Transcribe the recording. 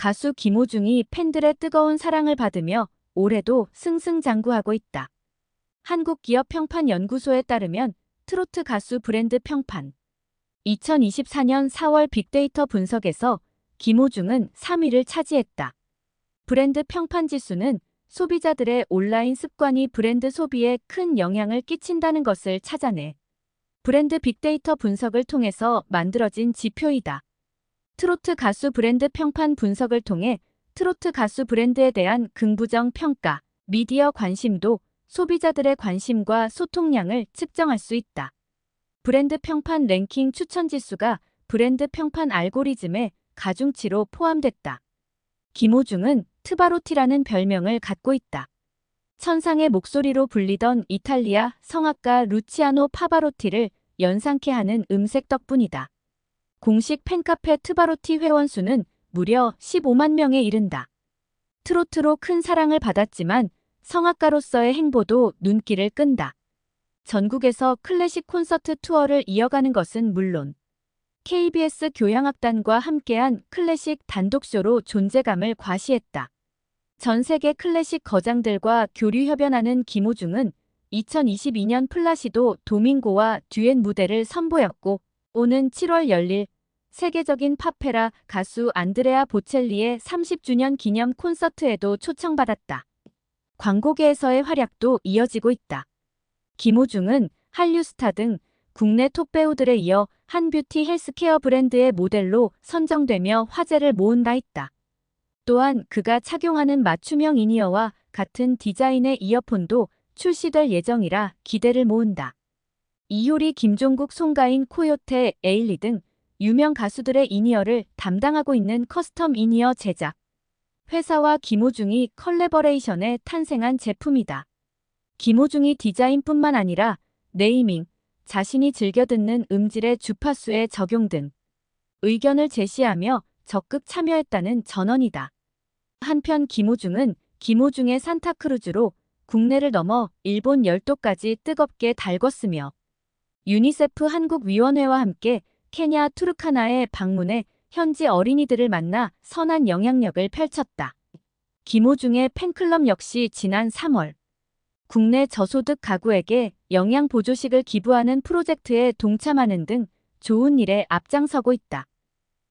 가수 김호중이 팬들의 뜨거운 사랑을 받으며 올해도 승승장구하고 있다. 한국기업평판연구소에 따르면 트로트 가수 브랜드 평판 2024년 4월 빅데이터 분석에서 김호중은 3위를 차지했다. 브랜드 평판 지수는 소비자들의 온라인 습관이 브랜드 소비에 큰 영향을 끼친다는 것을 찾아내 브랜드 빅데이터 분석을 통해서 만들어진 지표이다. 트로트 가수 브랜드 평판 분석을 통해 트로트 가수 브랜드에 대한 긍부정 평가, 미디어 관심도, 소비자들의 관심과 소통량을 측정할 수 있다. 브랜드 평판 랭킹 추천 지수가 브랜드 평판 알고리즘의 가중치로 포함됐다. 김호중은 트바로티라는 별명을 갖고 있다. 천상의 목소리로 불리던 이탈리아 성악가 루치아노 파바로티를 연상케 하는 음색 덕분이다. 공식 팬카페 트바로티 회원 수는 무려 15만 명에 이른다. 트로트로 큰 사랑을 받았지만 성악가로서의 행보도 눈길을 끈다. 전국에서 클래식 콘서트 투어를 이어가는 것은 물론 KBS 교향악단과 함께한 클래식 단독쇼로 존재감을 과시했다. 전 세계 클래식 거장들과 교류 협연하는 김호중은 2022년 플라시도 도밍고와 듀엣 무대를 선보였고 오는 7월 열릴 세계적인 팝페라 가수 안드레아 보첼리의 30주년 기념 콘서트에도 초청받았다. 광고계에서의 활약도 이어지고 있다. 김호중은 한류 스타 등 국내 톱 배우들에 이어 한 뷰티 헬스케어 브랜드의 모델로 선정되며 화제를 모은다 했다. 또한 그가 착용하는 맞춤형 이니어와 같은 디자인의 이어폰도 출시될 예정이라 기대를 모은다. 이효리, 김종국, 송가인, 코요테, 에일리 등 유명 가수들의 이니어를 담당하고 있는 커스텀 이니어 제작. 회사와 김호중이 컬래버레이션에 탄생한 제품이다. 김호중이 디자인뿐만 아니라 네이밍, 자신이 즐겨 듣는 음질의 주파수에 적용 등 의견을 제시하며 적극 참여했다는 전언이다. 한편 김호중은 김호중의 산타크루즈로 국내를 넘어 일본 열도까지 뜨겁게 달궜으며 유니세프 한국위원회와 함께 케냐 투르카나에 방문해 현지 어린이들을 만나 선한 영향력을 펼쳤다. 김호중의 팬클럽 역시 지난 3월 국내 저소득 가구에게 영양 보조식을 기부하는 프로젝트에 동참하는 등 좋은 일에 앞장서고 있다.